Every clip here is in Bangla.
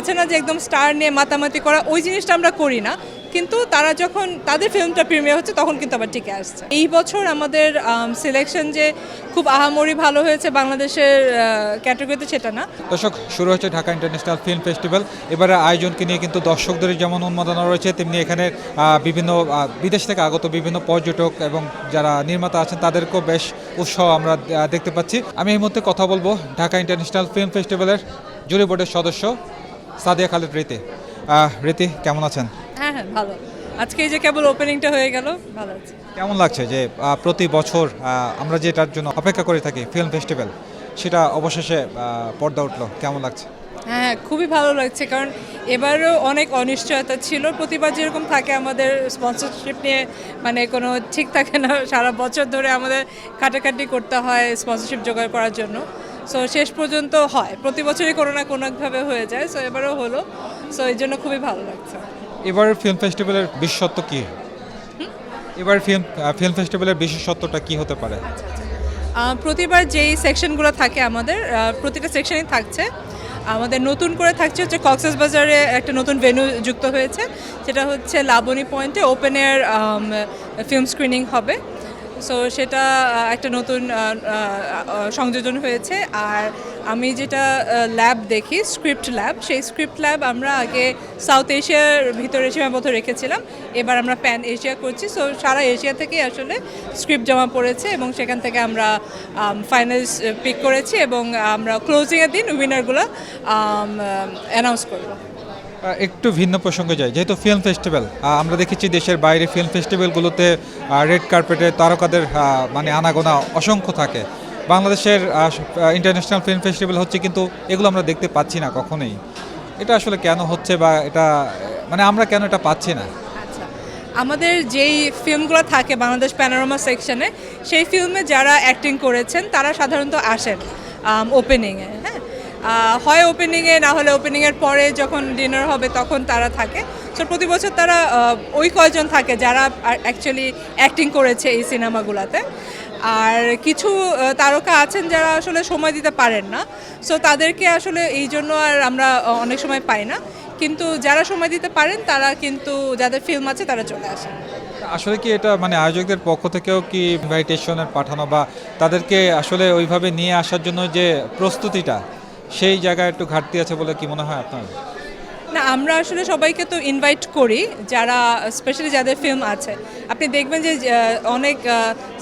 আছে না যে একদম স্টার নিয়ে মাতামাতি করা, ওই জিনিসটা আমরা করি না। কিন্তু তারা যখন তাদের ফিল্মটা প্রিমিয়ার হচ্ছে, তখন কিন্তু আবার টিকে আসছে। এই বছর আমাদের সিলেকশন যে খুব আহামরি ভালো হয়েছে বাংলাদেশের ক্যাটাগরিতে সেটা না। দর্শক, শুরু হচ্ছে ঢাকা ইন্টারন্যাশনাল ফিল্ম ফেস্টিভ্যাল এবারে আয়োজনকে নিয়ে কিন্তু দর্শকদের যেমন উন্মাদনা রয়েছে, তেমনি এখানে বিভিন্ন বিদেশ থেকে আগত বিভিন্ন পর্যটক এবং যারা নির্মাতা আছেন, তাদেরকেও বেশ উৎসাহ আমরা দেখতে পাচ্ছি। আমি এই মুহূর্তে কথা বলব ঢাকা ইন্টারন্যাশনাল ফিল্ম ফেস্টিভ্যালের জুরি বোর্ডের সদস্য সাদিয়া খালিদ রীতি। রীতি কেমন আছেন? হ্যাঁ হ্যাঁ ভালো। আজকে এই যে কেবল ওপেনিংটা হয়ে গেল ভালো আছে। কেমন লাগছে যে প্রতি বছর আমরা যেটার জন্য অপেক্ষা করে থাকি ফিল্ম ফেস্টিভ্যাল সেটা অবশেষে পর্দা উঠল। কেমন লাগছে? হ্যাঁ খুবই ভালো লাগছে কারণ এবারও অনেক অনিশ্চয়তা ছিল। প্রতিবার যেরকম থাকে আমাদের স্পন্সরশিপ নিয়ে মানে কোনো ঠিক থাকে না সারা বছর ধরে আমাদের খাটাখাটি করতে হয় স্পন্সরশিপ জোগাড় করার জন্য। সো শেষ পর্যন্ত হয়। প্রতি বছরই কোনো না কোনো একভাবে হয়ে যায়। সো এবারও হলো। সো এই জন্য খুবই ভালো লাগছে। এবার ফিল্ম ফেস্টিভ্যালের বিশেষত্ব কি? এবার ফিল্ম ফিল্ম ফেস্টিভ্যালের বিশেষত্বটা কি হতে পারে? প্রতিবার যেই সেকশনগুলো থাকে আমাদের প্রতিটা সেকশনই থাকছে। আমাদের নতুন করে থাকছে হচ্ছে কক্সেস বাজারে একটা নতুন ভেন্যু যুক্ত হয়েছে। যেটা হচ্ছে লাবণী পয়েন্টে ওপেন এয়ার ফিল্ম স্ক্রিনিং হবে। সো সেটা একটা নতুন সংযোজন হয়েছে। আর আমি যেটা ল্যাব দেখি স্ক্রিপ্ট ল্যাব সেই স্ক্রিপ্ট ল্যাব আমরা আগে সাউথ এশিয়ার ভিতরে সীমাবদ্ধ রেখেছিলাম। এবার আমরা প্যান এশিয়া করছি। সো সারা এশিয়া থেকেই আসলে স্ক্রিপ্ট জমা পড়েছে এবং সেখান থেকে আমরা ফাইনাল পিক করেছি এবং আমরা ক্লোজিংয়ের দিন উইনারগুলো অ্যানাউন্স করব। একটু ভিন্ন প্রসঙ্গে যাই। যেহেতু ফিল্ম ফেস্টিভ্যাল আমরা দেখেছি দেশের বাইরে ফিল্ম ফেস্টিভ্যালগুলোতে রেড কার্পেটে তারকাদের মানে আনাগোনা অসংখ্য থাকে। বাংলাদেশের ইন্টারন্যাশনাল ফিল্ম ফেস্টিভ্যাল হচ্ছে কিন্তু এগুলো আমরা দেখতে পাচ্ছি না কখনোই। এটা আসলে কেন হচ্ছে বা এটা মানে আমরা কেন এটা পাচ্ছি না? আচ্ছা আমাদের যেই ফিল্মগুলো থাকে বাংলাদেশ প্যানোরামা সেকশনে সেই ফিল্মে যারা অ্যাক্টিং করেছেন, তারা সাধারণত আসেন ওপেনিংয়ে হ্যাঁ ওপেনিংয়ে না হলে ওপেনিংয়ের পরে যখন ডিনার হবে তখন তারা থাকে। সো প্রতি বছর তারা ওই কয়জন থাকে যারা অ্যাকচুয়ালি অ্যাক্টিং করেছে এই সিনেমাগুলোতে। আর কিছু তারকা আছেন যারা আসলে সময় দিতে পারেন না। সো তাদেরকে আসলে এই জন্য আর আমরা অনেক সময় পাই না। কিন্তু যারা সময় দিতে পারেন, তারা কিন্তু যাদের ফিল্ম আছে তারা চলে আসেন। আসলে কি এটা মানে আয়োজকদের পক্ষ থেকেও কি ইনভাইটেশনের পাঠানো বা তাদেরকে আসলে ওইভাবে নিয়ে আসার জন্য যে প্রস্তুতিটা সেই জায়গায় একটু ঘাটতি আছে বলে কি মনে হয় আপনার? না, আমরা আসলে সবাইকে তো ইনভাইট করি, যারা স্পেশালি যাদের ফিল্ম আছে। আপনি দেখবেন যে অনেক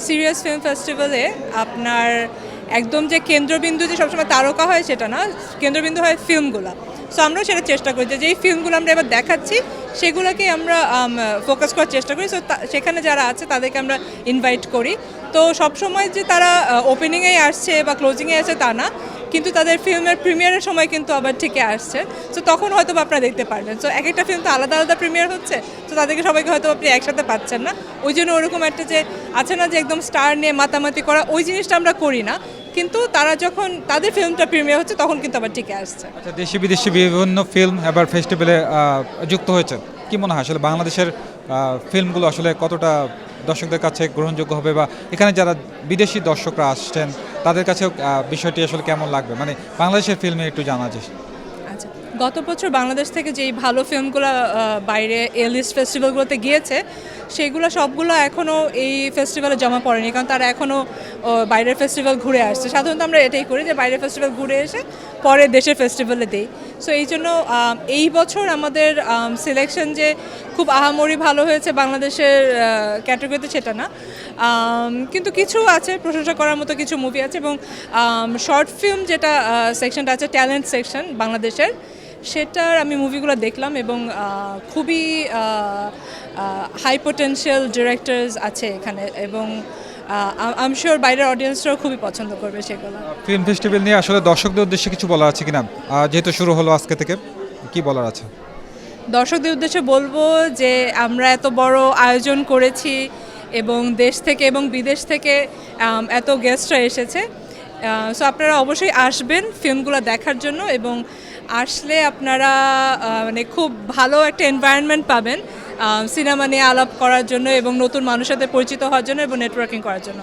সিরিয়াস ফিল্ম ফেস্টিভ্যালে আপনার একদম যে কেন্দ্রবিন্দু যে সবসময় তারকা হয় সেটা না, কেন্দ্রবিন্দু হয় ফিল্মগুলো সো আমরাও সেটা চেষ্টা করি যে, যেই ফিল্মগুলো আমরা এবার দেখাচ্ছি, সেগুলোকে আমরা ফোকাস করার চেষ্টা করি। সো সেখানে যারা আছে, তাদেরকে আমরা ইনভাইট করি। তো সবসময় যে তারা ওপেনিংয়েই আসছে বা ক্লোজিংয়ে আসছে তা না কিন্তু তাদের ফিল্মের প্রিমিয়ারের সময় কিন্তু আবার ঠিকই আসছে। তো তখন হয়তো আপনারা দেখতে পারবেন তো এক একটা ফিল্ম তো আলাদা আলাদা প্রিমিয়ার হচ্ছে, তো তাদেরকে সবাইকে হয়তো আপনি একসাথে পাচ্ছেন না। ওই জন্য ওরকম একটা যে আছে না যে একদম স্টার নিয়ে মাতামাতি করা, ওই জিনিসটা আমরা করি না। কিন্তু তারা যখন তাদের ফিল্মটা প্রিমিয়ার হচ্ছে, তখন কিন্তু আবার ঠিকই আসছে। আচ্ছা দেশি বিদেশি বিভিন্ন ফিল্ম এবার ফেস্টিভ্যালে যুক্ত হয়েছে। কি মনে হয় আসলে বাংলাদেশের ফিল্মগুলো আসলে কতটা দর্শকদের কাছে গ্রহণযোগ্য হবে বা এখানে যারা বিদেশি দর্শকরা আসছেন তাদের কাছেও বিষয়টি আসলে কেমন লাগবে? মানে বাংলাদেশের ফিল্মে একটু জানা যায় আচ্ছা গত বছর বাংলাদেশ থেকে যেই ভালো ফিল্মগুলো বাইরে এলিস্ট ফেস্টিভ্যালগুলোতে গিয়েছে, সেগুলো সবগুলো এখনও এই ফেস্টিভ্যালে জমা পড়েনি, কারণ তারা এখনও বাইরের ফেস্টিভ্যাল ঘুরে আসছে। সাধারণত আমরা এটাই করি যে বাইরের ফেস্টিভ্যাল ঘুরে এসে পরে দেশের ফেস্টিভ্যালে দিই। সো এই জন্য এই বছর আমাদের সিলেকশন যে খুব আহামরি ভালো হয়েছে বাংলাদেশের ক্যাটাগরিতে সেটা না। কিন্তু কিছু আছে, প্রশংসা করার মতো কিছু মুভি আছে এবং শর্ট ফিল্ম যেটা সেকশনটা আছে ট্যালেন্ট সেকশন বাংলাদেশের, সেটার আমি মুভিগুলো দেখলাম এবং খুবই হাই পোটেনশিয়াল ডিরেক্টরস আছে এখানে এবং আম শিওর বাইরের অডিয়েন্সরাও খুবই পছন্দ করবে সেগুলো। ফিল্ম ফেস্টিভ্যাল নিয়ে আসলে দর্শকদের উদ্দেশ্যে কিছু বলার আছে কিনা? যেহেতু শুরু হলো আজকে থেকে কি বলার আছে? দর্শকদের উদ্দেশ্যে বলব যে আমরা এত বড় আয়োজন করেছি এবং দেশ থেকে এবং বিদেশ থেকে এত গেস্টরা এসেছে। সো আপনারা অবশ্যই আসবেন ফিল্মগুলো দেখার জন্য এবং আসলে আপনারা মানে খুব ভালো একটা এনভায়রনমেন্ট পাবেন। সিনেমা নিয়ে আলাপ করার জন্য এবং নতুন মানুষের সাথে পরিচিত হওয়ার জন্য এবং নেটওয়ার্কিং করার জন্য।